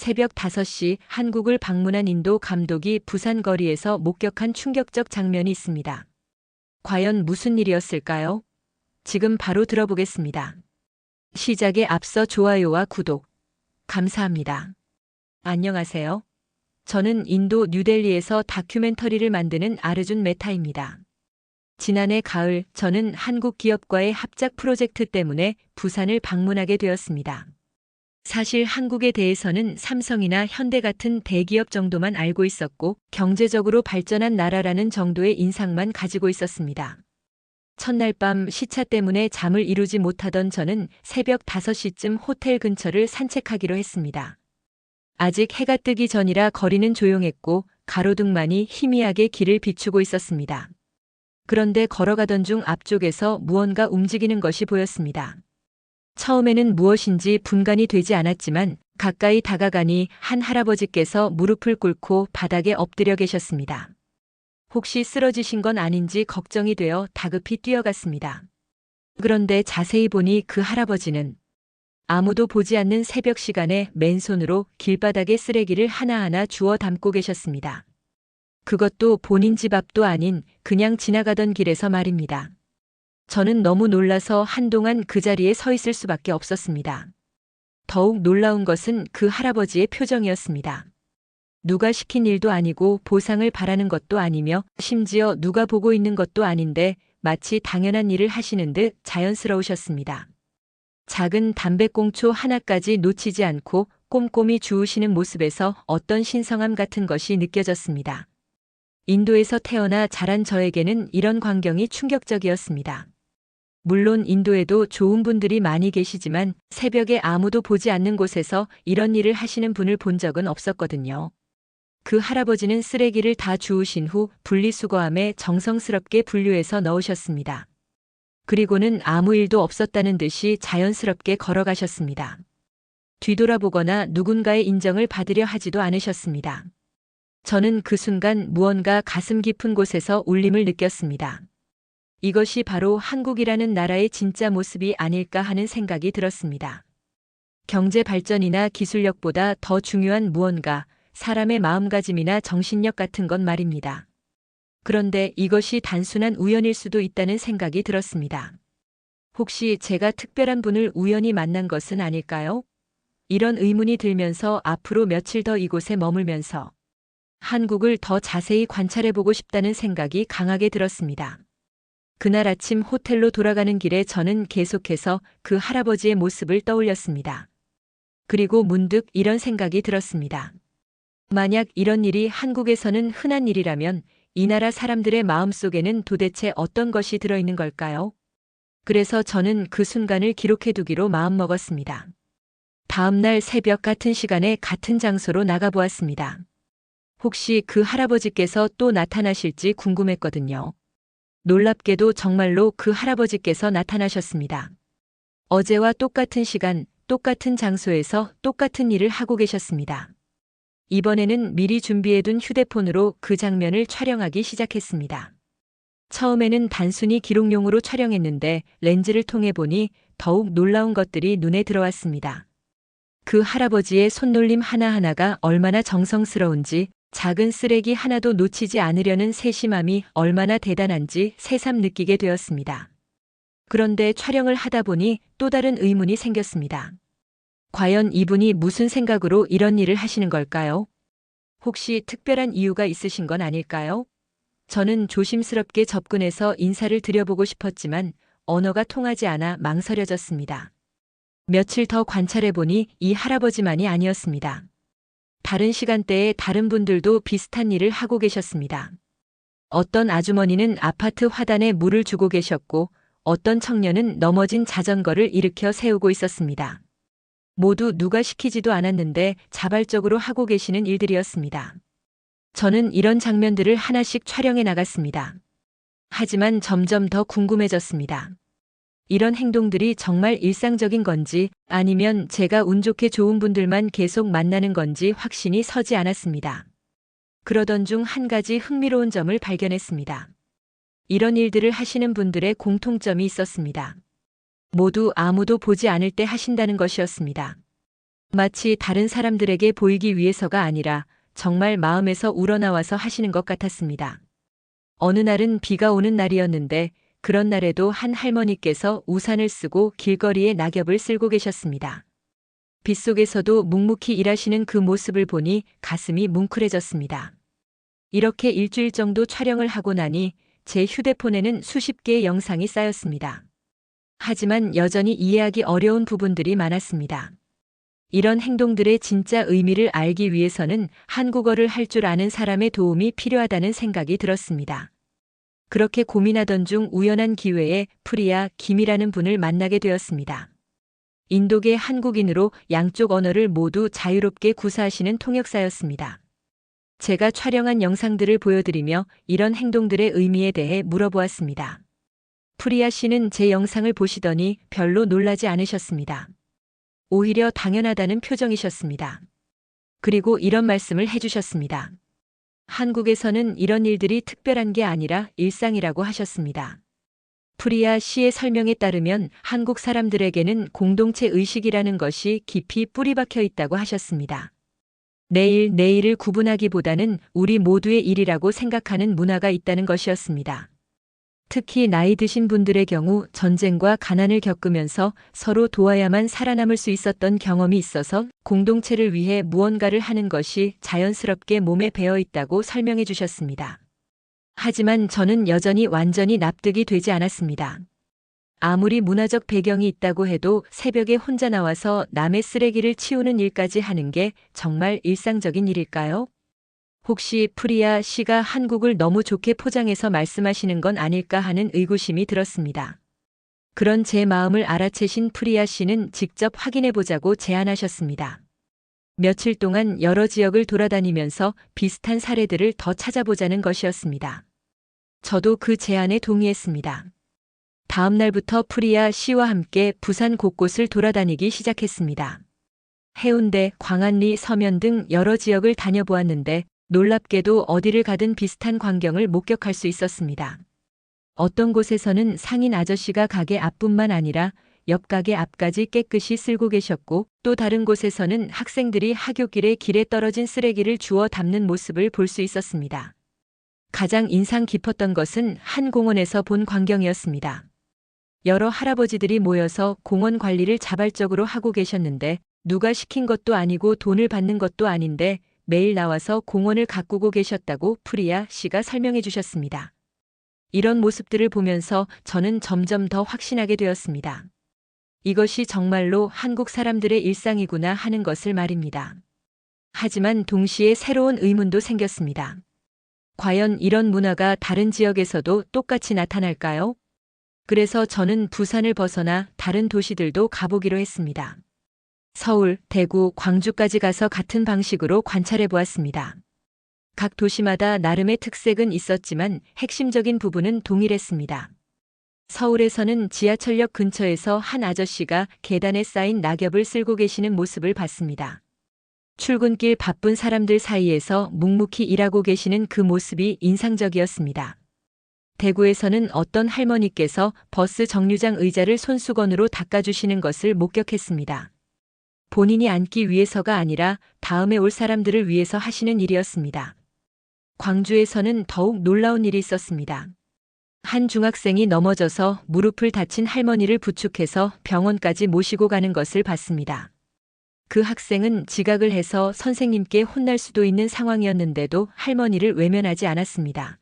새벽 5시 한국을 방문한 인도 감독이 부산 거리에서 목격한 충격적 장면이 있습니다. 과연 무슨 일이었을까요? 지금 바로 들어보겠습니다. 시작에 앞서 좋아요와 구독. 감사합니다. 안녕하세요. 저는 인도 뉴델리에서 다큐멘터리를 만드는 아르준 메타입니다. 지난해 가을 저는 한국 기업과의 합작 프로젝트 때문에 부산을 방문하게 되었습니다. 사실 한국에 대해서는 삼성이나 현대 같은 대기업 정도만 알고 있었고 경제적으로 발전한 나라라는 정도의 인상만 가지고 있었습니다. 첫날 밤 시차 때문에 잠을 이루지 못하던 저는 새벽 5시쯤 호텔 근처를 산책하기로 했습니다. 아직 해가 뜨기 전이라 거리는 조용했고 가로등만이 희미하게 길을 비추고 있었습니다. 그런데 걸어가던 중 앞쪽에서 무언가 움직이는 것이 보였습니다. 처음에는 무엇인지 분간이 되지 않았지만 가까이 다가가니 한 할아버지께서 무릎을 꿇고 바닥에 엎드려 계셨습니다. 혹시 쓰러지신 건 아닌지 걱정이 되어 다급히 뛰어갔습니다. 그런데 자세히 보니 그 할아버지는 아무도 보지 않는 새벽 시간에 맨손으로 길바닥에 쓰레기를 하나하나 주워 담고 계셨습니다. 그것도 본인 집 앞도 아닌 그냥 지나가던 길에서 말입니다. 저는 너무 놀라서 한동안 그 자리에 서 있을 수밖에 없었습니다. 더욱 놀라운 것은 그 할아버지의 표정이었습니다. 누가 시킨 일도 아니고 보상을 바라는 것도 아니며 심지어 누가 보고 있는 것도 아닌데 마치 당연한 일을 하시는 듯 자연스러우셨습니다. 작은 담배꽁초 하나까지 놓치지 않고 꼼꼼히 주우시는 모습에서 어떤 신성함 같은 것이 느껴졌습니다. 인도에서 태어나 자란 저에게는 이런 광경이 충격적이었습니다. 물론 인도에도 좋은 분들이 많이 계시지만 새벽에 아무도 보지 않는 곳에서 이런 일을 하시는 분을 본 적은 없었거든요. 그 할아버지는 쓰레기를 다 주우신 후 분리수거함에 정성스럽게 분류해서 넣으셨습니다. 그리고는 아무 일도 없었다는 듯이 자연스럽게 걸어가셨습니다. 뒤돌아보거나 누군가의 인정을 받으려 하지도 않으셨습니다. 저는 그 순간 무언가 가슴 깊은 곳에서 울림을 느꼈습니다. 이것이 바로 한국이라는 나라의 진짜 모습이 아닐까 하는 생각이 들었습니다. 경제 발전이나 기술력보다 더 중요한 무언가, 사람의 마음가짐이나 정신력 같은 건 말입니다. 그런데 이것이 단순한 우연일 수도 있다는 생각이 들었습니다. 혹시 제가 특별한 분을 우연히 만난 것은 아닐까요? 이런 의문이 들면서 앞으로 며칠 더 이곳에 머물면서 한국을 더 자세히 관찰해보고 싶다는 생각이 강하게 들었습니다. 그날 아침 호텔로 돌아가는 길에 저는 계속해서 그 할아버지의 모습을 떠올렸습니다. 그리고 문득 이런 생각이 들었습니다. 만약 이런 일이 한국에서는 흔한 일이라면 이 나라 사람들의 마음 속에는 도대체 어떤 것이 들어있는 걸까요? 그래서 저는 그 순간을 기록해두기로 마음먹었습니다. 다음날 새벽 같은 시간에 같은 장소로 나가보았습니다. 혹시 그 할아버지께서 또 나타나실지 궁금했거든요. 놀랍게도 정말로 그 할아버지께서 나타나셨습니다. 어제와 똑같은 시간, 똑같은 장소에서 똑같은 일을 하고 계셨습니다. 이번에는 미리 준비해둔 휴대폰으로 그 장면을 촬영하기 시작했습니다. 처음에는 단순히 기록용으로 촬영했는데 렌즈를 통해 보니 더욱 놀라운 것들이 눈에 들어왔습니다. 그 할아버지의 손놀림 하나하나가 얼마나 정성스러운지 작은 쓰레기 하나도 놓치지 않으려는 세심함이 얼마나 대단한지 새삼 느끼게 되었습니다. 그런데 촬영을 하다 보니 또 다른 의문이 생겼습니다. 과연 이분이 무슨 생각으로 이런 일을 하시는 걸까요? 혹시 특별한 이유가 있으신 건 아닐까요? 저는 조심스럽게 접근해서 인사를 드려보고 싶었지만 언어가 통하지 않아 망설여졌습니다. 며칠 더 관찰해보니 이 할아버지만이 아니었습니다. 다른 시간대에 다른 분들도 비슷한 일을 하고 계셨습니다. 어떤 아주머니는 아파트 화단에 물을 주고 계셨고 어떤 청년은 넘어진 자전거를 일으켜 세우고 있었습니다. 모두 누가 시키지도 않았는데 자발적으로 하고 계시는 일들이었습니다. 저는 이런 장면들을 하나씩 촬영해 나갔습니다. 하지만 점점 더 궁금해졌습니다. 이런 행동들이 정말 일상적인 건지 아니면 제가 운 좋게 좋은 분들만 계속 만나는 건지 확신이 서지 않았습니다. 그러던 중 한 가지 흥미로운 점을 발견했습니다. 이런 일들을 하시는 분들의 공통점이 있었습니다. 모두 아무도 보지 않을 때 하신다는 것이었습니다. 마치 다른 사람들에게 보이기 위해서가 아니라 정말 마음에서 우러나와서 하시는 것 같았습니다. 어느 날은 비가 오는 날이었는데 그런 날에도 한 할머니께서 우산을 쓰고 길거리에 낙엽을 쓸고 계셨습니다. 빗속에서도 묵묵히 일하시는 그 모습을 보니 가슴이 뭉클해졌습니다. 이렇게 일주일 정도 촬영을 하고 나니 제 휴대폰에는 수십 개의 영상이 쌓였습니다. 하지만 여전히 이해하기 어려운 부분들이 많았습니다. 이런 행동들의 진짜 의미를 알기 위해서는 한국어를 할 줄 아는 사람의 도움이 필요하다는 생각이 들었습니다. 그렇게 고민하던 중 우연한 기회에 프리아 김이라는 분을 만나게 되었습니다. 인도계 한국인으로 양쪽 언어를 모두 자유롭게 구사하시는 통역사였습니다. 제가 촬영한 영상들을 보여드리며 이런 행동들의 의미에 대해 물어보았습니다. 프리아 씨는 제 영상을 보시더니 별로 놀라지 않으셨습니다. 오히려 당연하다는 표정이셨습니다. 그리고 이런 말씀을 해주셨습니다. 한국에서는 이런 일들이 특별한 게 아니라 일상이라고 하셨습니다. 프리아 씨의 설명에 따르면 한국 사람들에게는 공동체 의식이라는 것이 깊이 뿌리 박혀 있다고 하셨습니다. 내일, 내일을 구분하기보다는 우리 모두의 일이라고 생각하는 문화가 있다는 것이었습니다. 특히 나이 드신 분들의 경우 전쟁과 가난을 겪으면서 서로 도와야만 살아남을 수 있었던 경험이 있어서 공동체를 위해 무언가를 하는 것이 자연스럽게 몸에 배어 있다고 설명해 주셨습니다. 하지만 저는 여전히 완전히 납득이 되지 않았습니다. 아무리 문화적 배경이 있다고 해도 새벽에 혼자 나와서 남의 쓰레기를 치우는 일까지 하는 게 정말 일상적인 일일까요? 혹시 프리아 씨가 한국을 너무 좋게 포장해서 말씀하시는 건 아닐까 하는 의구심이 들었습니다. 그런 제 마음을 알아채신 프리아 씨는 직접 확인해 보자고 제안하셨습니다. 며칠 동안 여러 지역을 돌아다니면서 비슷한 사례들을 더 찾아보자는 것이었습니다. 저도 그 제안에 동의했습니다. 다음 날부터 프리아 씨와 함께 부산 곳곳을 돌아다니기 시작했습니다. 해운대, 광안리, 서면 등 여러 지역을 다녀보았는데 놀랍게도 어디를 가든 비슷한 광경을 목격할 수 있었습니다. 어떤 곳에서는 상인 아저씨가 가게 앞뿐만 아니라 옆 가게 앞까지 깨끗이 쓸고 계셨고 또 다른 곳에서는 학생들이 하굣길에 길에 떨어진 쓰레기를 주워 담는 모습을 볼 수 있었습니다. 가장 인상 깊었던 것은 한 공원에서 본 광경이었습니다. 여러 할아버지들이 모여서 공원 관리를 자발적으로 하고 계셨는데 누가 시킨 것도 아니고 돈을 받는 것도 아닌데 매일 나와서 공원을 가꾸고 계셨다고 프리아 씨가 설명해 주셨습니다. 이런 모습들을 보면서 저는 점점 더 확신하게 되었습니다. 이것이 정말로 한국 사람들의 일상이구나 하는 것을 말입니다. 하지만 동시에 새로운 의문도 생겼습니다. 과연 이런 문화가 다른 지역에서도 똑같이 나타날까요? 그래서 저는 부산을 벗어나 다른 도시들도 가보기로 했습니다. 서울, 대구, 광주까지 가서 같은 방식으로 관찰해 보았습니다. 각 도시마다 나름의 특색은 있었지만 핵심적인 부분은 동일했습니다. 서울에서는 지하철역 근처에서 한 아저씨가 계단에 쌓인 낙엽을 쓸고 계시는 모습을 봤습니다. 출근길 바쁜 사람들 사이에서 묵묵히 일하고 계시는 그 모습이 인상적이었습니다. 대구에서는 어떤 할머니께서 버스 정류장 의자를 손수건으로 닦아주시는 것을 목격했습니다. 본인이 앉기 위해서가 아니라 다음에 올 사람들을 위해서 하시는 일이었습니다. 광주에서는 더욱 놀라운 일이 있었습니다. 한 중학생이 넘어져서 무릎을 다친 할머니를 부축해서 병원까지 모시고 가는 것을 봤습니다. 그 학생은 지각을 해서 선생님께 혼날 수도 있는 상황이었는데도 할머니를 외면하지 않았습니다.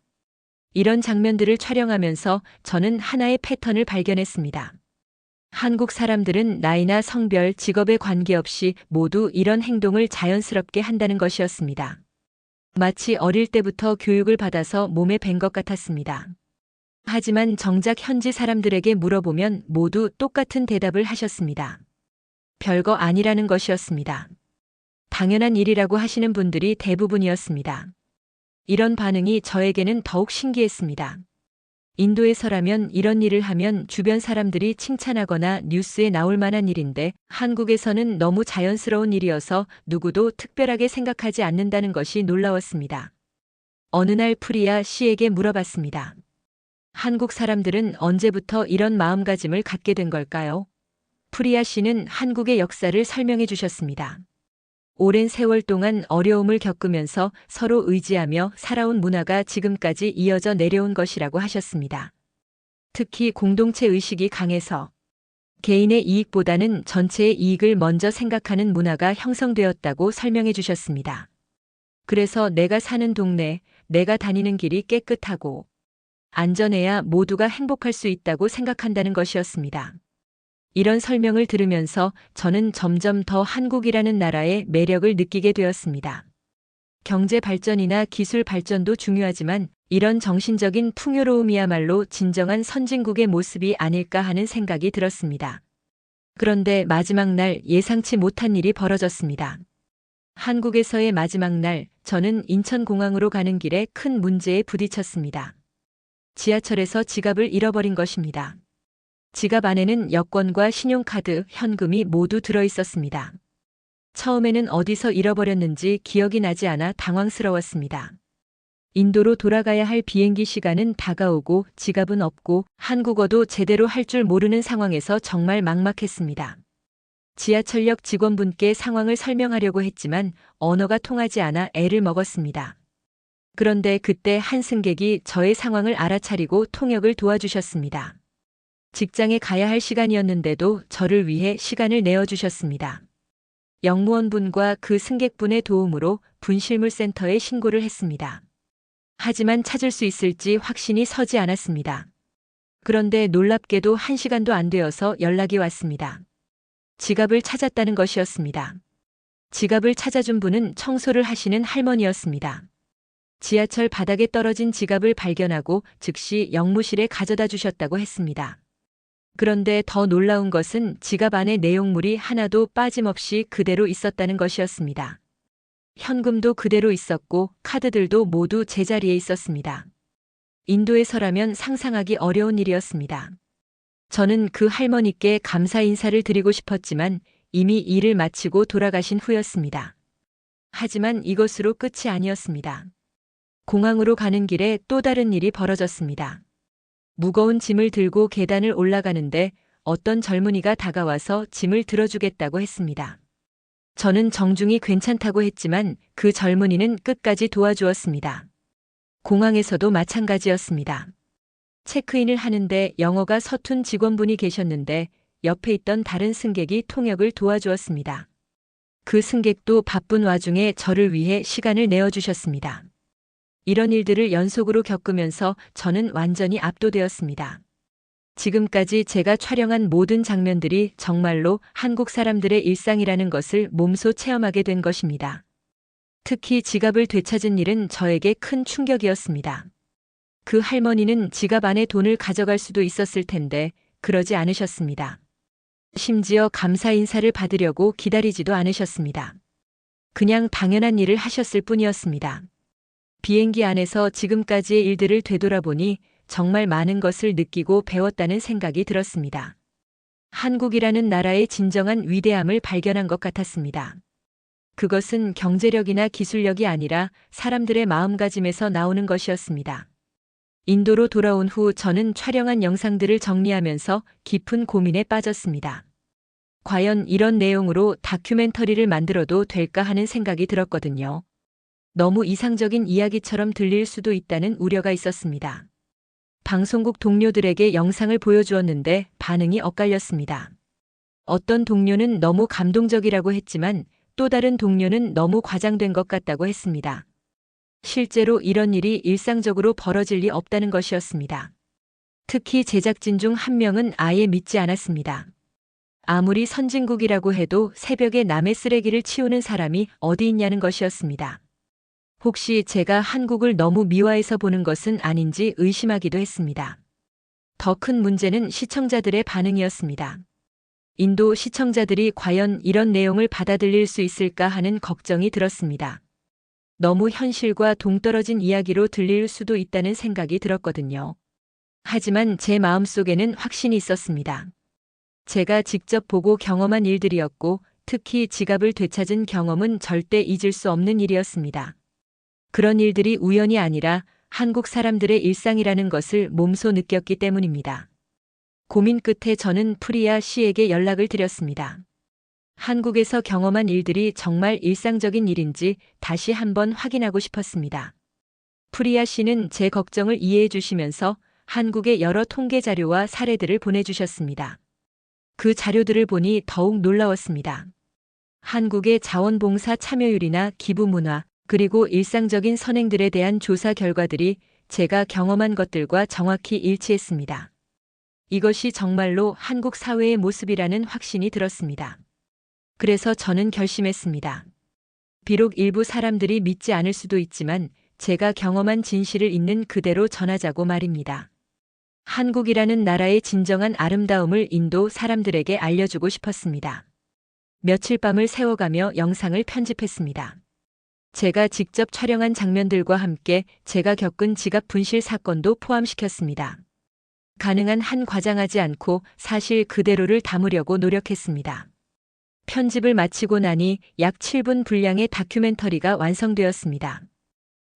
이런 장면들을 촬영하면서 저는 하나의 패턴을 발견했습니다. 한국 사람들은 나이나 성별, 직업에 관계없이 모두 이런 행동을 자연스럽게 한다는 것이었습니다. 마치 어릴 때부터 교육을 받아서 몸에 밴 것 같았습니다. 하지만 정작 현지 사람들에게 물어보면 모두 똑같은 대답을 하셨습니다. 별거 아니라는 것이었습니다. 당연한 일이라고 하시는 분들이 대부분이었습니다. 이런 반응이 저에게는 더욱 신기했습니다. 인도에서라면 이런 일을 하면 주변 사람들이 칭찬하거나 뉴스에 나올 만한 일인데 한국에서는 너무 자연스러운 일이어서 누구도 특별하게 생각하지 않는다는 것이 놀라웠습니다. 어느 날 프리아 씨에게 물어봤습니다. 한국 사람들은 언제부터 이런 마음가짐을 갖게 된 걸까요? 프리아 씨는 한국의 역사를 설명해 주셨습니다. 오랜 세월 동안 어려움을 겪으면서 서로 의지하며 살아온 문화가 지금까지 이어져 내려온 것이라고 하셨습니다. 특히 공동체 의식이 강해서 개인의 이익보다는 전체의 이익을 먼저 생각하는 문화가 형성되었다고 설명해 주셨습니다. 그래서 내가 사는 동네, 내가 다니는 길이 깨끗하고 안전해야 모두가 행복할 수 있다고 생각한다는 것이었습니다. 이런 설명을 들으면서 저는 점점 더 한국이라는 나라의 매력을 느끼게 되었습니다. 경제 발전이나 기술 발전도 중요하지만 이런 정신적인 풍요로움이야말로 진정한 선진국의 모습이 아닐까 하는 생각이 들었습니다. 그런데 마지막 날 예상치 못한 일이 벌어졌습니다. 한국에서의 마지막 날 저는 인천공항으로 가는 길에 큰 문제에 부딪혔습니다. 지하철에서 지갑을 잃어버린 것입니다. 지갑 안에는 여권과 신용카드, 현금이 모두 들어 있었습니다. 처음에는 어디서 잃어버렸는지 기억이 나지 않아 당황스러웠습니다. 인도로 돌아가야 할 비행기 시간은 다가오고 지갑은 없고 한국어도 제대로 할 줄 모르는 상황에서 정말 막막했습니다. 지하철역 직원분께 상황을 설명하려고 했지만 언어가 통하지 않아 애를 먹었습니다. 그런데 그때 한 승객이 저의 상황을 알아차리고 통역을 도와주셨습니다. 직장에 가야 할 시간이었는데도 저를 위해 시간을 내어주셨습니다. 영무원분과 그 승객분의 도움으로 분실물센터에 신고를 했습니다. 하지만 찾을 수 있을지 확신이 서지 않았습니다. 그런데 놀랍게도 한 시간도 안 되어서 연락이 왔습니다. 지갑을 찾았다는 것이었습니다. 지갑을 찾아준 분은 청소를 하시는 할머니였습니다. 지하철 바닥에 떨어진 지갑을 발견하고 즉시 영무실에 가져다 주셨다고 했습니다. 그런데 더 놀라운 것은 지갑 안에 내용물이 하나도 빠짐없이 그대로 있었다는 것이었습니다. 현금도 그대로 있었고 카드들도 모두 제자리에 있었습니다. 인도에서라면 상상하기 어려운 일이었습니다. 저는 그 할머니께 감사 인사를 드리고 싶었지만 이미 일을 마치고 돌아가신 후였습니다. 하지만 이것으로 끝이 아니었습니다. 공항으로 가는 길에 또 다른 일이 벌어졌습니다. 무거운 짐을 들고 계단을 올라가는데 어떤 젊은이가 다가와서 짐을 들어주겠다고 했습니다. 저는 정중히 괜찮다고 했지만 그 젊은이는 끝까지 도와주었습니다. 공항에서도 마찬가지였습니다. 체크인을 하는데 영어가 서툰 직원분이 계셨는데 옆에 있던 다른 승객이 통역을 도와주었습니다. 그 승객도 바쁜 와중에 저를 위해 시간을 내어주셨습니다. 이런 일들을 연속으로 겪으면서 저는 완전히 압도되었습니다. 지금까지 제가 촬영한 모든 장면들이 정말로 한국 사람들의 일상이라는 것을 몸소 체험하게 된 것입니다. 특히 지갑을 되찾은 일은 저에게 큰 충격이었습니다. 그 할머니는 지갑 안에 돈을 가져갈 수도 있었을 텐데 그러지 않으셨습니다. 심지어 감사 인사를 받으려고 기다리지도 않으셨습니다. 그냥 당연한 일을 하셨을 뿐이었습니다. 비행기 안에서 지금까지의 일들을 되돌아보니 정말 많은 것을 느끼고 배웠다는 생각이 들었습니다. 한국이라는 나라의 진정한 위대함을 발견한 것 같았습니다. 그것은 경제력이나 기술력이 아니라 사람들의 마음가짐에서 나오는 것이었습니다. 인도로 돌아온 후 저는 촬영한 영상들을 정리하면서 깊은 고민에 빠졌습니다. 과연 이런 내용으로 다큐멘터리를 만들어도 될까 하는 생각이 들었거든요. 너무 이상적인 이야기처럼 들릴 수도 있다는 우려가 있었습니다. 방송국 동료들에게 영상을 보여주었는데 반응이 엇갈렸습니다. 어떤 동료는 너무 감동적이라고 했지만 또 다른 동료는 너무 과장된 것 같다고 했습니다. 실제로 이런 일이 일상적으로 벌어질 리 없다는 것이었습니다. 특히 제작진 중 한 명은 아예 믿지 않았습니다. 아무리 선진국이라고 해도 새벽에 남의 쓰레기를 치우는 사람이 어디 있냐는 것이었습니다. 혹시 제가 한국을 너무 미화해서 보는 것은 아닌지 의심하기도 했습니다. 더 큰 문제는 시청자들의 반응이었습니다. 인도 시청자들이 과연 이런 내용을 받아들일 수 있을까 하는 걱정이 들었습니다. 너무 현실과 동떨어진 이야기로 들릴 수도 있다는 생각이 들었거든요. 하지만 제 마음속에는 확신이 있었습니다. 제가 직접 보고 경험한 일들이었고 특히 지갑을 되찾은 경험은 절대 잊을 수 없는 일이었습니다. 그런 일들이 우연이 아니라 한국 사람들의 일상이라는 것을 몸소 느꼈기 때문입니다. 고민 끝에 저는 프리아 씨에게 연락을 드렸습니다. 한국에서 경험한 일들이 정말 일상적인 일인지 다시 한번 확인하고 싶었습니다. 프리아 씨는 제 걱정을 이해해 주시면서 한국의 여러 통계 자료와 사례들을 보내주셨습니다. 그 자료들을 보니 더욱 놀라웠습니다. 한국의 자원봉사 참여율이나 기부 문화, 그리고 일상적인 선행들에 대한 조사 결과들이 제가 경험한 것들과 정확히 일치했습니다. 이것이 정말로 한국 사회의 모습이라는 확신이 들었습니다. 그래서 저는 결심했습니다. 비록 일부 사람들이 믿지 않을 수도 있지만 제가 경험한 진실을 있는 그대로 전하자고 말입니다. 한국이라는 나라의 진정한 아름다움을 인도 사람들에게 알려주고 싶었습니다. 며칠 밤을 새워가며 영상을 편집했습니다. 제가 직접 촬영한 장면들과 함께 제가 겪은 지갑 분실 사건도 포함시켰습니다. 가능한 한 과장하지 않고 사실 그대로를 담으려고 노력했습니다. 편집을 마치고 나니 약 7분 분량의 다큐멘터리가 완성되었습니다.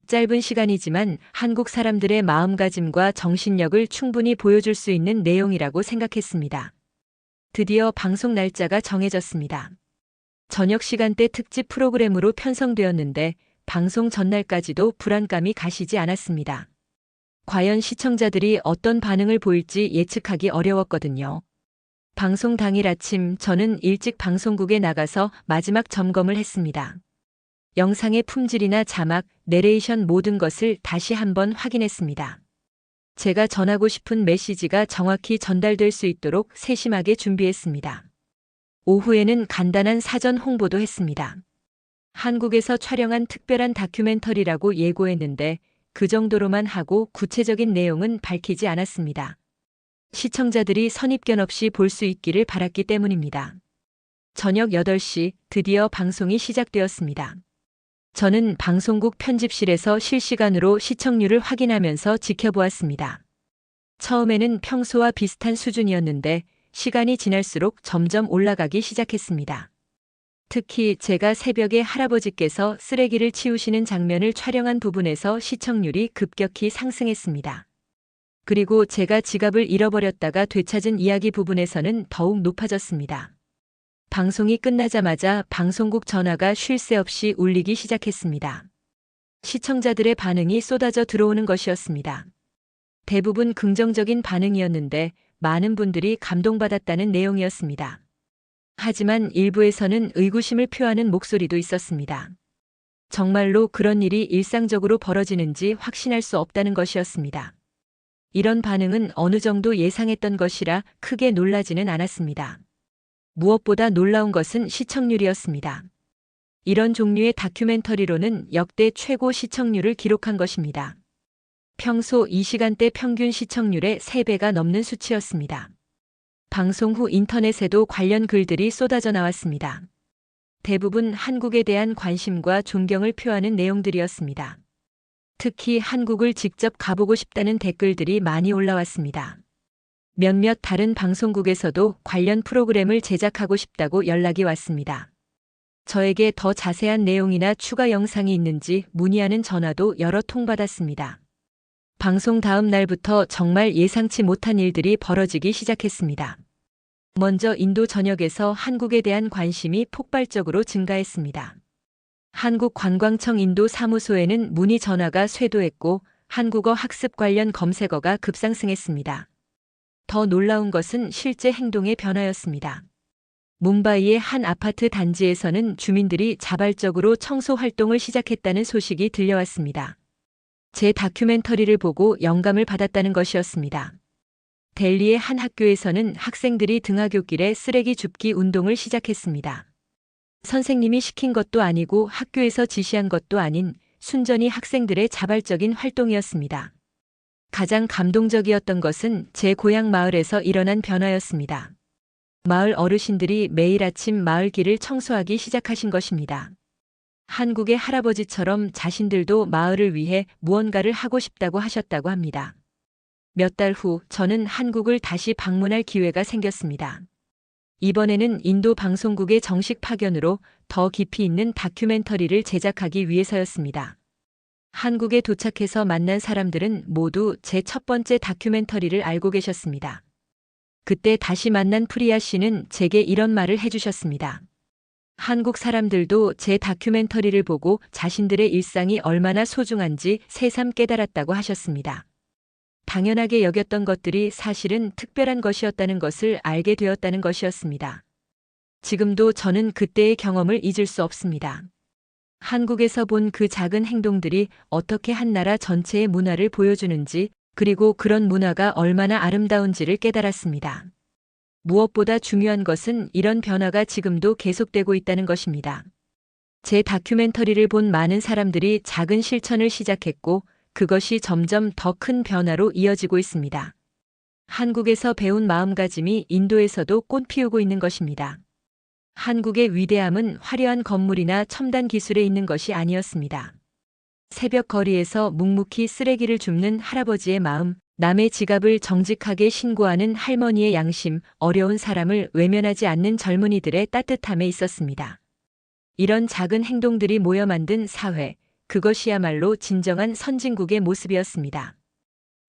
짧은 시간이지만 한국 사람들의 마음가짐과 정신력을 충분히 보여줄 수 있는 내용이라고 생각했습니다. 드디어 방송 날짜가 정해졌습니다. 저녁 시간대 특집 프로그램으로 편성되었는데 방송 전날까지도 불안감이 가시지 않았습니다. 과연 시청자들이 어떤 반응을 보일지 예측하기 어려웠거든요. 방송 당일 아침 저는 일찍 방송국에 나가서 마지막 점검을 했습니다. 영상의 품질이나 자막, 내레이션 모든 것을 다시 한번 확인했습니다. 제가 전하고 싶은 메시지가 정확히 전달될 수 있도록 세심하게 준비했습니다. 오후에는 간단한 사전 홍보도 했습니다. 한국에서 촬영한 특별한 다큐멘터리라고 예고했는데 그 정도로만 하고 구체적인 내용은 밝히지 않았습니다. 시청자들이 선입견 없이 볼 수 있기를 바랐기 때문입니다. 저녁 8시 드디어 방송이 시작되었습니다. 저는 방송국 편집실에서 실시간으로 시청률을 확인하면서 지켜보았습니다. 처음에는 평소와 비슷한 수준이었는데 시간이 지날수록 점점 올라가기 시작했습니다. 특히 제가 새벽에 할아버지께서 쓰레기를 치우시는 장면을 촬영한 부분에서 시청률이 급격히 상승했습니다. 그리고 제가 지갑을 잃어버렸다가 되찾은 이야기 부분에서는 더욱 높아졌습니다. 방송이 끝나자마자 방송국 전화가 쉴 새 없이 울리기 시작했습니다. 시청자들의 반응이 쏟아져 들어오는 것이었습니다. 대부분 긍정적인 반응이었는데 많은 분들이 감동받았다는 내용이었습니다. 하지만 일부에서는 의구심을 표하는 목소리도 있었습니다. 정말로 그런 일이 일상적으로 벌어지는지 확신할 수 없다는 것이었습니다. 이런 반응은 어느 정도 예상했던 것이라 크게 놀라지는 않았습니다. 무엇보다 놀라운 것은 시청률이었습니다. 이런 종류의 다큐멘터리로는 역대 최고 시청률을 기록한 것입니다. 평소 이 시간대 평균 시청률의 3배가 넘는 수치였습니다. 방송 후 인터넷에도 관련 글들이 쏟아져 나왔습니다. 대부분 한국에 대한 관심과 존경을 표하는 내용들이었습니다. 특히 한국을 직접 가보고 싶다는 댓글들이 많이 올라왔습니다. 몇몇 다른 방송국에서도 관련 프로그램을 제작하고 싶다고 연락이 왔습니다. 저에게 더 자세한 내용이나 추가 영상이 있는지 문의하는 전화도 여러 통 받았습니다. 방송 다음 날부터 정말 예상치 못한 일들이 벌어지기 시작했습니다. 먼저 인도 전역에서 한국에 대한 관심이 폭발적으로 증가했습니다. 한국관광청 인도 사무소에는 문의 전화가 쇄도했고 한국어 학습 관련 검색어가 급상승했습니다. 더 놀라운 것은 실제 행동의 변화였습니다. 뭄바이의 한 아파트 단지에서는 주민들이 자발적으로 청소 활동을 시작했다는 소식이 들려왔습니다. 제 다큐멘터리를 보고 영감을 받았다는 것이었습니다. 델리의 한 학교에서는 학생들이 등하굣길에 쓰레기 줍기 운동을 시작했습니다. 선생님이 시킨 것도 아니고 학교에서 지시한 것도 아닌 순전히 학생들의 자발적인 활동이었습니다. 가장 감동적이었던 것은 제 고향 마을에서 일어난 변화였습니다. 마을 어르신들이 매일 아침 마을 길을 청소하기 시작하신 것입니다. 한국의 할아버지처럼 자신들도 마을을 위해 무언가를 하고 싶다고 하셨다고 합니다. 몇 달 후 저는 한국을 다시 방문할 기회가 생겼습니다. 이번에는 인도 방송국의 정식 파견으로 더 깊이 있는 다큐멘터리를 제작하기 위해서였습니다. 한국에 도착해서 만난 사람들은 모두 제 첫 번째 다큐멘터리를 알고 계셨습니다. 그때 다시 만난 프리아 씨는 제게 이런 말을 해주셨습니다. 한국 사람들도 제 다큐멘터리를 보고 자신들의 일상이 얼마나 소중한지 새삼 깨달았다고 하셨습니다. 당연하게 여겼던 것들이 사실은 특별한 것이었다는 것을 알게 되었다는 것이었습니다. 지금도 저는 그때의 경험을 잊을 수 없습니다. 한국에서 본 그 작은 행동들이 어떻게 한 나라 전체의 문화를 보여주는지, 그리고 그런 문화가 얼마나 아름다운지를 깨달았습니다. 무엇보다 중요한 것은 이런 변화가 지금도 계속되고 있다는 것입니다. 제 다큐멘터리를 본 많은 사람들이 작은 실천을 시작했고, 그것이 점점 더 큰 변화로 이어지고 있습니다. 한국에서 배운 마음가짐이 인도에서도 꽃 피우고 있는 것입니다. 한국의 위대함은 화려한 건물이나 첨단 기술에 있는 것이 아니었습니다. 새벽 거리에서 묵묵히 쓰레기를 줍는 할아버지의 마음, 남의 지갑을 정직하게 신고하는 할머니의 양심, 어려운 사람을 외면하지 않는 젊은이들의 따뜻함에 있었습니다. 이런 작은 행동들이 모여 만든 사회, 그것이야말로 진정한 선진국의 모습이었습니다.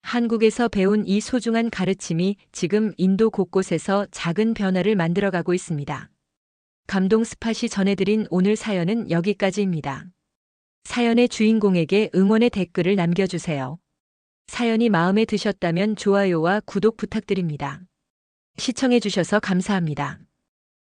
한국에서 배운 이 소중한 가르침이 지금 인도 곳곳에서 작은 변화를 만들어가고 있습니다. 감동 스팟이 전해드린 오늘 사연은 여기까지입니다. 사연의 주인공에게 응원의 댓글을 남겨주세요. 사연이 마음에 드셨다면 좋아요와 구독 부탁드립니다. 시청해주셔서 감사합니다.